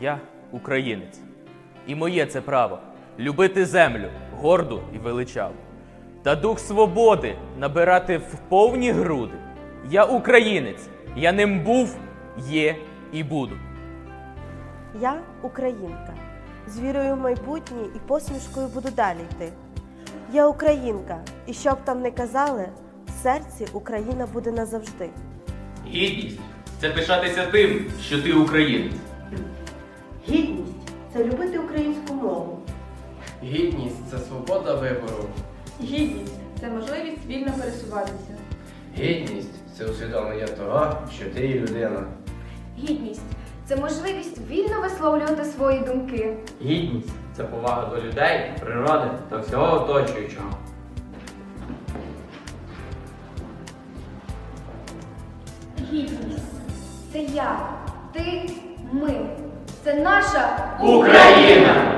Я українець. І моє це право любити землю горду і величаву. Та дух свободи набирати в повні груди. Я українець, я ним був, є і буду. Я українка. З вірою в майбутнє і посмішкою буду далі йти. Я українка, і що б там не казали, в серці Україна буде назавжди. Гідність це пишатися тим, що ти українець. Це любити українську мову. Гідність це свобода вибору. Гідність це можливість вільно пересуватися. Гідність це усвідомлення того, що ти є людина. Гідність це можливість вільно висловлювати свої думки. Гідність це повага до людей, природи та всього оточуючого. Гідність це я, ти, ми. Це наша Україна!